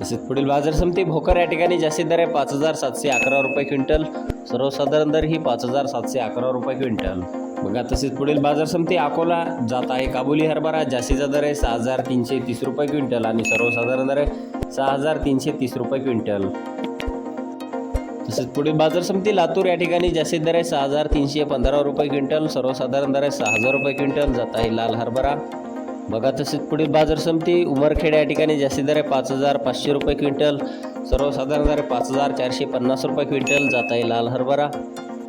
तसेच पुढील बाजार समिती भोकर या ठिकाणी जास्तीत दर आहे पाच हजार सातशे अकरा रुपये क्विंटल. सर्वसाधारण दर ही पाच हजार सातशे अकरा रुपये क्विंटल. बघा तसेच पुढील बाजार समिती अकोला जात आहे काबुली हरभरा जास्तीचा दर आहे सहा हजार तीनशे तीस रुपये क्विंटल आणि सर्वसाधारण दर आहे सहा हजार तीनशे तीस रुपये क्विंटल. तसेच पुढील बाजार समिती लातूर या ठिकाणी जास्तीत दर आहे सहा हजार तीनशे पंधरा रुपये क्विंटल. सर्वसाधारण दर आहे सहा हजार रुपये क्विंटल. जात आहे लाल हरभरा. बघा तसेच पुढील बाजार समिती उमरखेड या ठिकाणी जास्तीत दर आहे पाच हजार पाचशे रुपये क्विंटल. सर्वसाधारण दर आहे पाच हजार चारशे पन्नास रुपये क्विंटल. जात आहे लाल हरभरा.